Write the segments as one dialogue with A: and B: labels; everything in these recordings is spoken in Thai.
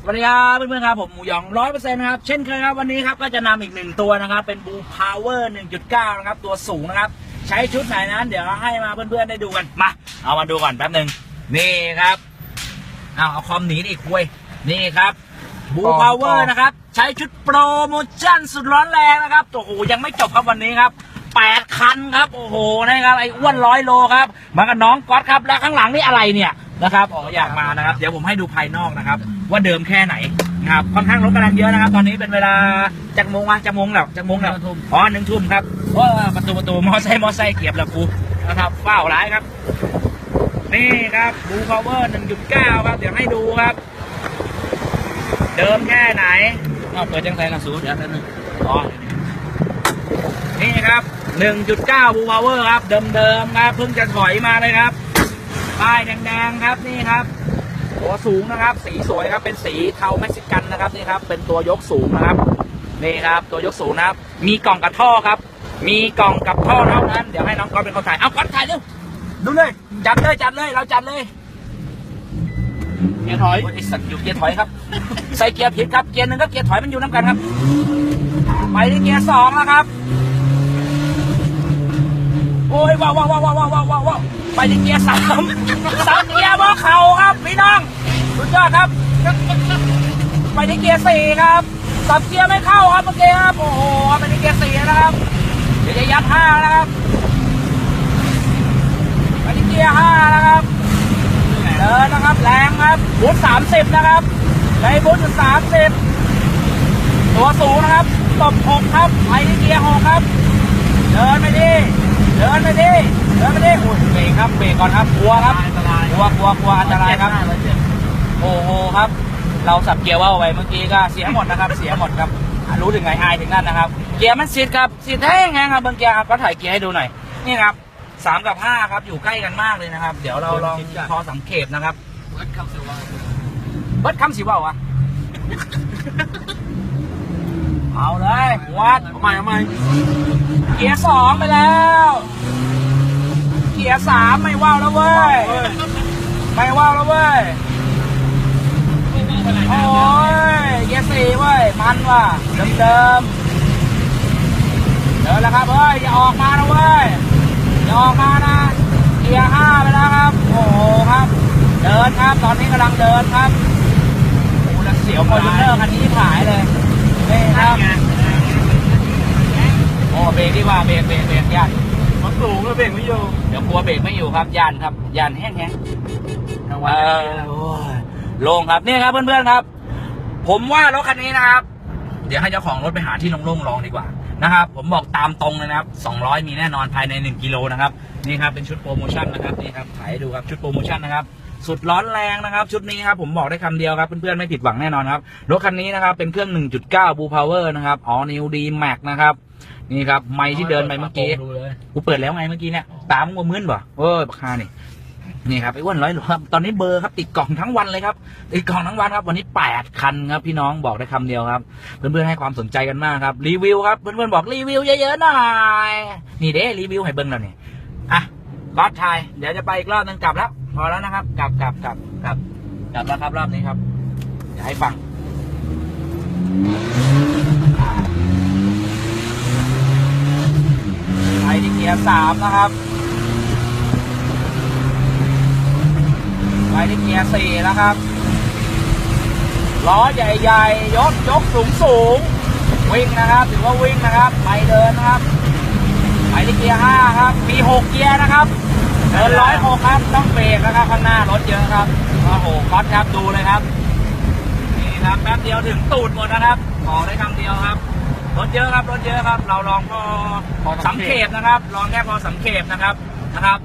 A: สวัสดีครับเพื่อนๆครับผมหมูหยองร้อยเปอร์เซ็นต์นะครับ เช่นเคยครับวันนี้ครับก็จะนำอีกหนึ่งตัวนะครับ เป็นบูพาวเวอร์หนึ่งจุดเก้านะครับ ตัวสูงนะครับ ใช้ชุดไหนนั้น เดี๋ยวให้มาเพื่อนๆได้ดูกันมา เอามาดูก่อนแป๊บหนึ่งนี่ครับเอาเอาคอมหนีดิคุยนี่ครับบูพาวเวอร์นะครับ ใช้ชุดโปรโมชั่นสุดร้อนแรงนะครับโอ้โหยังไม่จบครับวันนี้ครับแปดคันครับ โอ้โหนะครับไอ้อ้วนร้อยโลครับมากับน้องก๊อตครับแล้วข้างหลังนี่อะไรเนี่ย นะครับอ๋ออยากมานะครับ เดี๋ยวผมให้ดูภายนอกนะครับ ว่าเดิมแค่ไหนนะครับค่อนข้างรถกำลังเยอะนะครับ ตอนนี้เป็นเวลาจากโมงอะจากโมงแล้วจากโมงแล้วอ๋อหนึ่งทุ่มครับโอ้ประตูประตูมอไซค์มอไซค์เกียบแล้วกูนะครับเฝ้าร้ายครับ นี่ครับบูพาวเวอร์หนึ่งจุดเก้าครับ เดี๋ยวให้ดูครับ เดิมแค่ไหนเอาเปิดจังไสนะสูเดี๋ยวแป๊บนึงอ๋อนี่ครับ1.9บูพาวเวอร์ครับ เดิมๆครับเพิ่งจะถอยมาเลยครับ ป้ายแดงๆครับนี่ครับตัวสูงนะครับ สีสวยครับเป็นสีเทาเม็กซิกันนะครับนี่ครับ เป็นตัวยกสูงนะครับนี่ครับ ตัวยกสูงนะครับ มีกล่องกับท่อครับ มีกล่องกับท่อเท่านั้นเดี๋ยวให้น้องก๊อตเป็นคนถ่ายเอาก๊อตถ่ายเร็วดูเลยจัดเลยจัดเลยเราจัดเลยเกียร์ถอยไอสัตว์อยู่เกียร์ถอยครับ ใส่เกียร์ผิดครับเกียร์หนึ่งกับเกียร์ถอยมันอยู่น้ำกันครับ ไปที่เกียร์สองแล้วครับ โอ้ยว้าวว้าวว้าวว้าวว้าวว้าวว้าว ไปที่เกียร์สามสามเกียร์บ่เข่าครับพี่น้อง สุดยอดครับ ไปที่เกียร์สี่ครับสับเกียร์ไม่เข้าครับเมื่อกี้ครับ โอ้โหไปที่เกียร์สี่นะครับ เดี๋ยวจะยัดห้านะครับไปที่เกียร์ห้านะครับเดินนะครับ แรงครับบูทสามสิบนะครับใช้บูทสามสิบตัวสูงนะครับตบหกครับไปที่เกียร์หกครับ เดินไปดิ เดินไปดิเดินไปดิโอ้ยเบรกครับเบรกก่อนครับกลัวครับกลัวกลัวกลัวอันตรายครับ โอ้โหครับ เราสับเกียร์ว่าวไปเมื่อกี้ก็เสียหมดนะครับ เสียหมดครับอะรู้ถึงไงอายถึงนั่นนะครับ เกียร์มันสิดครับสิดแห้งแห้งครับเบิ้งเกียร์ครับก็ถ่ายเกียร์ให้ดูหน่อยนี่ครับสามกับห้าครับอยู่ใกล้กันมากเลยนะครับ เดี๋ยวเราลองพอสังเกตนะครับเบิร์ดคำสิว่าวะ เอาเลยวัดเอาใหม่เอาใหม่เกียร์สองไปแล้ว เกียร์สามไม่ว่าวแล้วเว้ย ไม่ว่าวแล้วเว้ย โอ้ยเกียร์สี่เว้ย มันว่ะเดิมเดิมๆเดินแล้วครับเฮ้ย อย่าออกมานะเว้ย อย่าออกมานะ เกียร์ห้าไปแล้วครับ โอ้โหครับ เดินครับ ตอนนี้กำลังเดินครับโอ้โหแล้วเสียวคอนเทนเนอร์คันนี้ขายเลยนี่ครับ โอ้เบรกดีก ว่าเบรกเบรกเบรกย่าน
B: มันสูงแล้วเบรกไม่อยู่
A: เดี๋ยวกลัวเบรกไม่อยู่ครับย่านครับย่านแห้งแห้ง
B: กลาง
A: เอ
B: วัน
A: อโอ้ยโล่งครับนี่ครับเพื่อนๆครับ ผมว่ารถคันนี้นะครับ เดี๋ยวให้เจ้าของรถไปหาที่โล่งๆลองดีกว่านะครับ ผมบอกตามตรงเลยนะครับ200 มีแน่นอนภายใน 1 กิโลนะครับนี่ครับเป็นชุดโปรโมชั่นนะครับนี่ครับถ่ายให้ดูครับชุดโปรโมชั่นนะครับสุดร้อนแรงนะครับ ชุดนี้ครับผมบอกได้คำเดียวครับเพื่อนๆไม่ผิดหวังแน่นอนครับรถคันนี้นะครับเป็นเครื่อง 1.9 Blue Power นะครับอ๋อ New D Max นะครับ นี่ครับไมค์ที่เดินไปเมื่อกี้
B: ดูเลย
A: กูเปิดแล้วไงเมื่อกี้เนี่ยตามกูมึนบ่เออบักคานี่นี่ครับไอ้อ้วนร้อยโลครับตอนนี้เบอร์ครับติดกล่องทั้งวันเลยครับติดกล่องทั้งวันครับ วันนี้แปดคันครับพี่น้องบอกได้คำเดียวครับ เพื่อนๆให้ความสนใจกันมากครับรีวิวครับเพื่อนๆบอกรีวิวเยอะๆหน่อยนี่เด้รีวิวให้เบิ้งแล้วนี่อะก๊อตไทยเดี๋ยวจะไปอีกรอบนึงกลับแล้วพอแล้วนะครับ กลับกลับกลับกลับกลับแล้วครับรอบนี้ครับเดี๋ยวให้ฟัง ไปที่เกี ยร์สามนะครับ ไปที่เกียร์สี่นะครับ ล้อใหญ่ๆ ยกยกสูงสูง วิ่งนะครับ ถือว่าวิ่งนะครับ ไปเดินนะครับ ไปที่เกียร์ห้าครับ มีหกเกียร์นะครับเดินร้อยหกครับ ต้องเบรกนะครับข้างหน้ารถเยอะครับ โอ้โหก๊อตครับ ดูเลยครับ นี่ครับ แป๊บเดียวถึงตูดหมดนะครับ ขอได้คำเดียวครับ รถเยอะครับรถเยอะครับ เราลองพอสังเกตนะครับ ลองแค่พอสังเกตนะครับนะครับ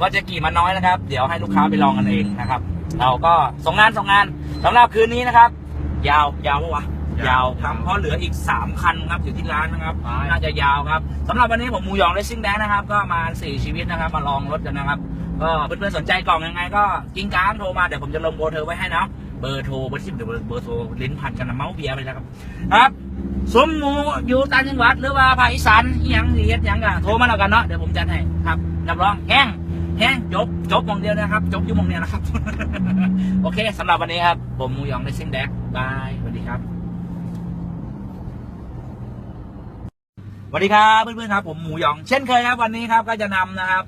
A: ว่าจะกี่มันน้อยนะครับ เดี๋ยวให้ลูกค้าไปลองกันเองนะครับ เราก็ส่งงานส่งงานสำหรับคืนนี้นะครับ ยาวยาวปะวะยาวครับเพราะเหลืออีก 3 คันครับอยู่ที่ร้านนะครับน่าจะยาวครับสำหรับวันนี้ผมหมูหยองเลสซิ่งแดงนะครับ ก็มาสี่ชีวิตนะครับ มาลองรถกันนะครับ ก็เพื่อนๆสนใจกล่องยังไงก็กิ้งก้างโทรมา เดี๋ยวผมจะลงเบอร์เธอไว้ให้นะเบอร์โทรเบอร์ที่เดี๋ยวเบอร์เบอร์โทรลิ้นพันกันนะเมาส์เบียร์ไปแล้วครับครับ สมมูอยู่ต่างจังหวัดหรือว่าภาคอีสานยังเฮ็ดยังก็โทรมาแล้วกันเนาะเดี๋ยวผมจัดให้ครับรับรองแห้งแห้งจบจบมองเดียวนะครับจบอยุ่มองเดียวนะครับ โอเคสำหรับวันนี้ครับ ผมมูยองได้ซิ่งแดกบายสวัสดีครับสวัสดีครับเพื่อนๆครับผมหมูยองเช่นเคยครับวันนี้ครับก็จะนำนะครับ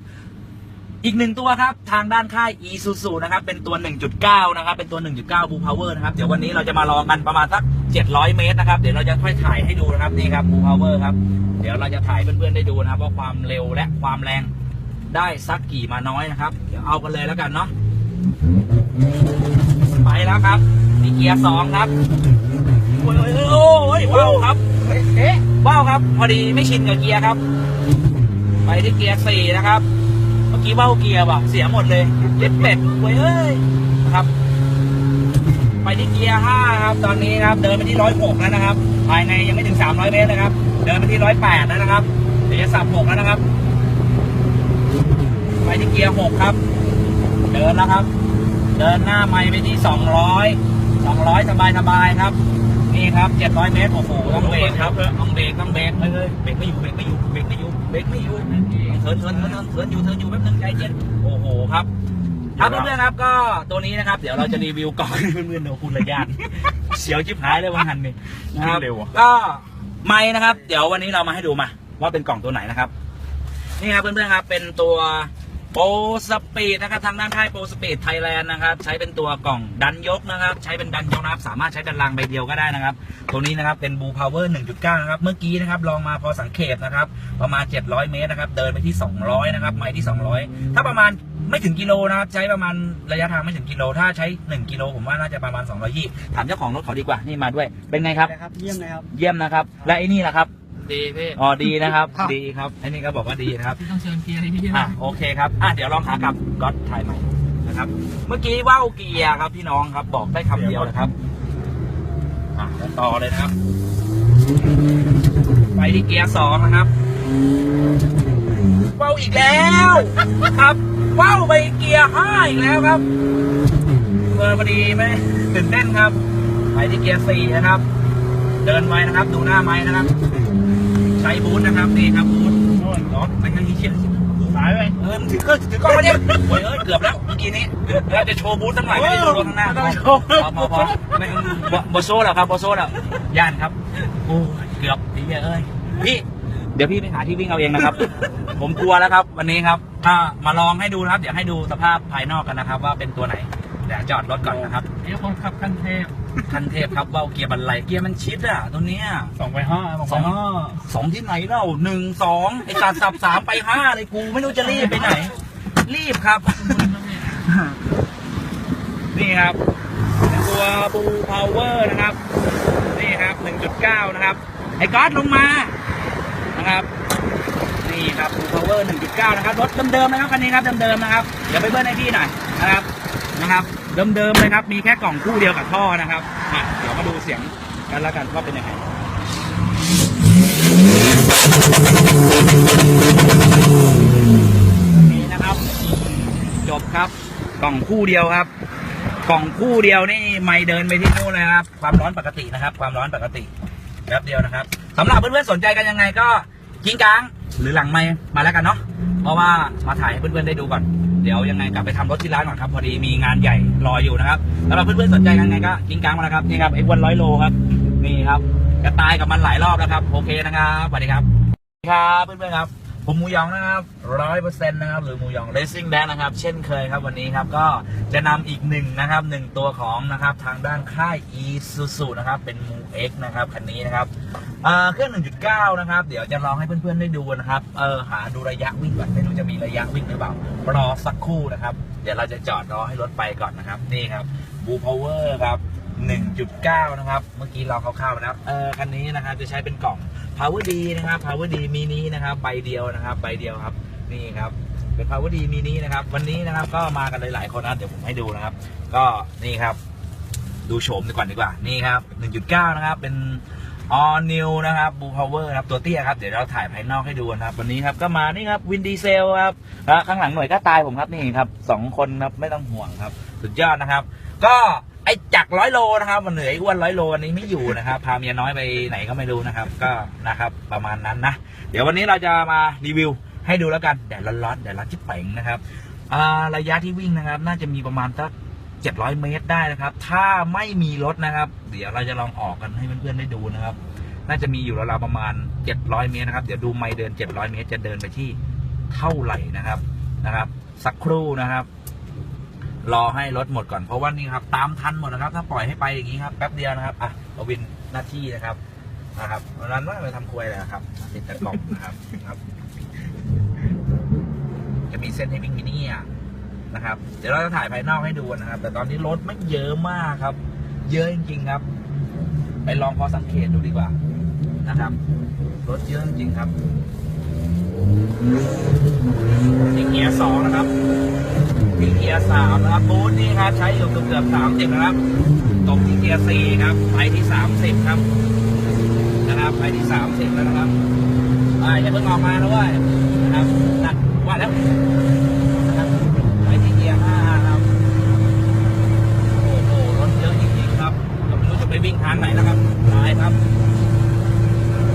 A: อีกหนึ่งตัวครับ ทางด้านค่าย e s u s u นะครับ เป็นตัว 1.9 นะครับ เป็นตัว 1.9 Blue Power นะครับ เดี๋ยววันนี้เราจะมาลองกันประมาณสัก 700 เมตรนะครับ เดี๋ยวเราจะค่อยถ่ายให้ดูนะครับ นี่ครับ Blue Power ครับ เดี๋ยวเราจะถ่ายเพื่อนๆได้ดูนะครับ ว่าความเร็วและความแรงได้สักกี่มาน้อยนะครับ เดี๋ยวเอากันเลยแล้วกันเนาะ ไปแล้วครับนี่เกียร์สองครับ โอ้ยโอ้ยว้าวครับเอ๊ะว้าวครับ พอดีไม่ชินกับเกียร์ครับ ไปที่เกียร์สี่นะครับ กี้เบ้าเกียร์ว่ะเสียหมดเลยเย็ดเป็ดเว้ยเอ้ยนะครับ ไปที่เกียร์ห้าครับ ตอนนี้ครับเดินไปที่ร้อยหกแล้วนะครับ ภายในยังไม่ถึงสามร้อยเมตรนะครับ เดินไปที่ร้อยแปดแล้วนะครับ เดี๋ยวจะสับหกแล้วนะครับ ไปที่เกียร์หกครับ เดินแล้วครับ เดินหน้าไม้ไปที่สองร้อยสองร้อยสบายสบายครับ นี่ครับเจ็ดร้อยเมตรโอ้โหต้องเบรกครับต้องเบรกต้องเบรกเฮ้ยเฮ้ยเบรกไม่อยู่เบรกไม่อยู่เบรกไม่อยู่เบรกไม่อยู่เทิร์นเทิร์นเทิร์นเทิร์นอยู่เทิร์นอยู่แป๊บนึงใจเย็นโอ้โหครับครับเพื่อนๆครับก็ตัวนี้นะครับ เดี๋ยวเราจะรีวิวกล่องให้เพื่อนๆดูคุณระยานเสียวชิบหายเลยวันหันนี่นะครับ
B: เร็วอะ
A: ก็ไม่นะครับ เดี๋ยววันนี้เรามาให้ดูมา ว่าเป็นกล่องตัวไหนนะครับ นี่ครับเพื่อนๆครับ เป็นตัว โปรสปีดนะครับทางด้านค่ายโปรสปีดไทยแลนด์นะครับใช้เป็นตัวกล่องดันยกนะครับ ใช้เป็นดันยกนะครับสามารถใช้เป็นรางใบเดียวก็ได้นะครับ ตัวนี้นะครับเป็นบูพาวเวอร์1.9 นะครับ เมื่อกี้นะครับลองมาพอสังเกตนะครับ ประมาณ 700 เมตรนะครับ เดินไปที่ 200 นะครับไมล์ที่ 200 ถ้าประมาณไม่ถึงกิโลนะครับ ใช้ประมาณระยะทางไม่ถึงกิโล ถ้าใช้ 1 กิโลผมว่าน่าจะประมาณ 220ถามเจ้าของรถเขาดีกว่านี่มาด้วยเป็นไงครับ
C: นะครับเยี่ยมเลยครับ
A: เยี่ยมนะครับ และไอ้นี่ล่ะครับ
B: ดีพี่
A: อ๋อดีนะครับ
C: ครับ
A: ดีครับไอ้นี่ก็บอกว่าดีนะครับ
B: พี่ต้องเชิญเกียร์ให้พี่
A: อะโอเคครับอะเดี๋ยวลองขากลับก๊อตถ่ายใหม่นะครับ เมื่อกี้ว่าวเกียร์ครับ พี่น้องครับบอกได้คำเดียวนะครับอะแล้วต่อเลยนะครับ ไปที่เกียร์สองนะครับว่าวอีกแล้ว ครับว่าวไปเกียร์ห้าอีกแล้วครับเออพอดีไหมตื่นเต้นครับ ไปที่เกียร์สี่นะครับ เดินไว้นะครับ ดูหน้าไม้นะครับ ใช้บูทนะครับนี่ครับบูทโอ้ยร้อนไปทางนี้เชียร์
B: สายไป
A: เออมึงถือกล้องถือกล้องมาเนี่ยโอ้ยเอ้ยเกือบแล้วเมื่อกี้นี้เราจะโชว์บูธตั้งหน่อยไม่ได้ดูรถข้างหน้า
B: ไม่ต้องโชว์
A: พอพอพอไม่บโบโซ่แล้วครับโบโซ่แล้วย่านครับโอ้ยเกือบพี่เอ้ยพี่เดี๋ยวพี่ไปหาที่วิ่งเอาเองนะครับ ผมกลัวแล้วครับ วันนี้ครับถ้ามาลองให้ดูนะครับ เดี๋ยวให้ดูสภาพภายนอกกันนะครับ ว่าเป็นตัวไหน เดี๋ยวจอดรถก่อนนะครับ
B: นี่คนขับคันเทพ
A: คันเทพครับเบาเกียร์บันไลเกียร์มันชิดอะตัวเนี้ย
B: สองไปห้า
A: สองสองที่ไหนเล่าหนึ่งสองไอ้สัตว์สับสามไปห้าเลยกูไม่รู้จะรีบไปไหน รีบครับ นี่ครับเป็นตัวบูพาวเวอร์นะครับ นี่ครับหนึ่งจุดเก้านะครับ ไอ้ก๊อตลงมานะครับนี่ครับบูพาวเวอร์หนึ่งจุดเก้านะครับรถเดิมๆนะครับคันนี้ครับเดิมๆนะครับเดี๋ยวไปเบิ้ลให้พี่หน่อยนะครับ นะครับ เดิมๆเลยครับ มีแค่กล่องคู่เดียวกับท่อนะครับเดี๋ยวมาดูเสียงกันแล้วกันว่าเป็นยังไงนี่นะครับ จบครับ กล่องคู่เดียวครับ กล่องคู่เดียวนี่ไม่เดินไปที่นู่นเลยครับ ความร้อนปกตินะครับ ความร้อนปกติแป๊บเดียวนะครับสำหรับเพื่อนๆสนใจกันยังไงก็กิ้งกลางหรือหลังไม่มาแล้วกันเนาะเพราะว่ามาถ่ายให้เพื่อนๆได้ดูก่อน เดี๋ยวยังไงกลับไปทำรถที่ร้านก่อนครับ พอดีมีงานใหญ่รออยู่นะครับแล้วเราเพื่อนๆสนใจยังไงก็ทิ้งกลางมาแล้วครับนี่ครับไอ้วันร้อยโลครับนี่ครับกระตายกับมันหลายรอบแล้วครับ โอเคนะครับสวัสดีครับครับเพื่อนๆครับ ผมหมูยองนะครับร้อยเปอร์เซ็นต์นะครับ หรือหมูยองเลสซิ่งแดนนะครับ เช่นเคยครับวันนี้ครับ ก็จะนำอีกหนึ่งนะครับหนึ่งตัวของนะครับ ทางด้านค่าย e s u s u นะครับ เป็นมู X นะครับ คันนี้นะครับเครื่อง 1.9 นะครับ เดี๋ยวจะลองให้เพื่อนๆได้ดูนะครับ เออหาดูระยะวิ่งก่อนไม่รู้จะมีระยะวิ่งหรือเปล่ารอสักครู่นะครับ เดี๋ยวเราจะจอดรอให้รถไปก่อนนะครับ นี่ครับบูพาวเวอร์ครับ 1.9 นะครับ เมื่อกี้เราคร่าวๆนะครับเออคันนี้นะครับจะใช้เป็นกล่อง Power D นะครับ Power D mini นะครับใบเดียวนะครับใบเดียวครับนี่ครับเป็น Power D mini นะครับ วันนี้นะครับก็มากันหลายๆคนนะเดี๋ยวผมให้ดูนะครับ ก็นี่ครับดูโฉมดีกว่าดีกว่านี่ครับ 1.9 นะครับ เป็น all new นะครับ Blue Power นะครับ ตัวเตี้ยครับ เดี๋ยวเราถ่ายภายนอกให้ดูนะครับ วันนี้ครับก็มานี่ครับ วินดีเซลครับข้างหลังหน่วยก็ตายผมครับนี่ครับสองคนครับ ไม่ต้องห่วงครับ สุดยอดนะครับ ก็ ไอ้จักร้อยโลนะครับ มันเหนื่อยอ้วนร้อยโลวันนี้ไม่อยู่นะครับ พาเมียน้อยไปไหนก็ไม่รู้นะครับ ก็นะครับประมาณนั้นนะ เดี๋ยววันนี้เราจะมารีวิวให้ดูแล้วกันแดดร้อนๆแดดร้อนชิบเป่งนะครับระยะที่วิ่งนะครับ น่าจะมีประมาณสัก700 เมตรได้นะครับ ถ้าไม่มีรถนะครับ เดี๋ยวเราจะลองออกกันให้เพื่อนๆได้ดูนะครับ น่าจะมีอยู่ราวๆประมาณ 700 เมตรนะครับ เดี๋ยวดูไม่เดิน 700 เมตรจะเดินไปที่เท่าไหร่นะครับนะครับ สักครู่นะครับ รอให้รถหมดก่อนเพราะว่านี่ครับตามทันหมดนะครับ ถ้าปล่อยให้ไปอย่างนี้ครับแป๊บเดียวนะครับอะเอาวินหน้าที่นะครับนะครับวันนั้นว่าไปทำครัวเลยนะครับ ติดตะกล่องนะครับครับ จะมีเส้นให้วิ่งมินิอะนะครับ เดี๋ยวเราจะถ่ายภายนอกให้ดูนะครับ แต่ตอนนี้รถไม่เยอะมากครับ เยอะจริงๆครับ ไปลองพอสังเกตดูดีกว่านะครับรถเยอะจริงๆครับนี่เกียร์สองนะครับ นี่เกียร์สามนะครับบูธนี่ครับใช้อยู่เกือบสามสิบนะครับ ตกที่เกียร์สี่ครับไปที่สามสิบครับ นะครับไปที่สามสิบแล้วนะครับอ่าอย่าเพิ่งออกมานะว้ยนะครับนั่นว่าแล้วไปที่เกียร์ห้าครับโอ้โหรถเยอะจริงๆครับก็ไม่รู้จะไปวิ่งทางไหนแล้วครับตายครับ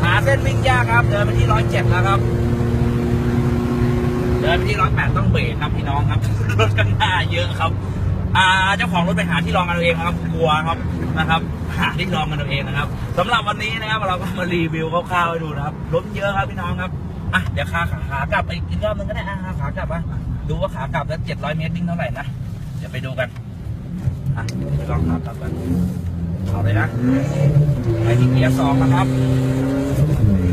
A: หาเส้นวิ่งยากครับ เดินไปที่ร้อยเจ็ดแล้วครับเดินไปที่ร้อยแปดต้องเบรกครับพี่น้องครับ รถข้างหน้าเยอะครับ อ่าเจ้าของรถไปหาที่รองกันเอาเองครับกลัวครับนะครับหาที่รองกันเอาเองนะครับสำหรับวันนี้นะครับเราก็มารีวิวคร่าวๆให้ดูนะครับรถเยอะครับพี่น้องครับอะเดี๋ยวขาขาขากลับไปอีกรอบนึงก็ได้อะขากลับอะดูว่าขากลับแล้วเจ็ดร้อยเมตรวิ่งเท่าไหร่นะเดี๋ยวไปดูกันอะไปลองขากลับกันเอาเลยนะไปที่เกียร์สองนะครับ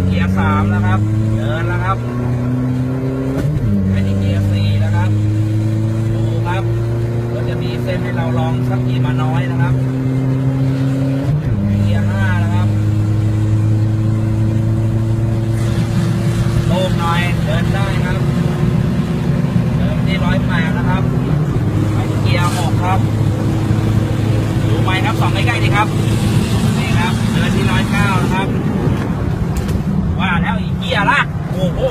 A: เกียร์สามนะครับ เดินแล้วครับ ไปที่เกียร์สี่นะครับ ดูครับก็จะมีเส้นให้เราล องสักกี่มาน้อยนะครับเกียร์ห้านะครับโล่งหน่อยเดินได้ครับเดินที่ร้อยแปดนะครับเกียร์หกครับดูไหมครับสองใกล้ๆดีครับนี่ครับเดินที่ร้อยเก้านะครับว่าแล้วอีกเกียร์ละ โอ้โห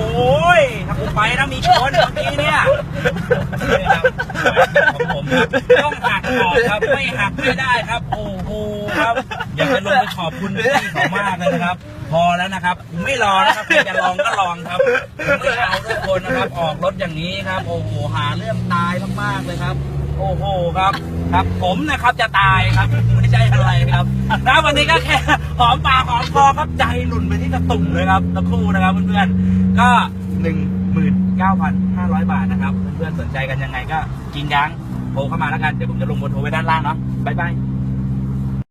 A: ยถ้าผมไปนะมีชนเมื่อกี้เนี่ยของผมครับต้องหักออกครับไม่หักไม่ได้ครับ โอ้โหครับ อยากจะลงไปขอบคุณพี่เขามากเลยนะครับ พอแล้วนะครับไม่รอนะครับใครจะลองก็ลองครับผมไม่เอาทุกคนนะครับ ออกรถอย่างนี้ครับ โอ้โหหาเรื่องตายมากๆเลยครับ โอ้โหครับ ครับผมนะครับจะตายครับ ไม่ใช่อะไรครับนะวันนี้ก็แค่หอมปากหอมคอครับใจหลุนไปที่กระตุ่มเลยครับตะคู่นะครับเพื่อนๆก็หนึ่งหมื่นเก้าพันห้าร้อยบาทนะครับ เพื่อนๆสนใจกันยังไงก็กินยังโทรเข้ามาแล้วกัน เดี๋ยวผมจะลงบนโทรไว้ด้านล่างเนาะบ๊ายบาย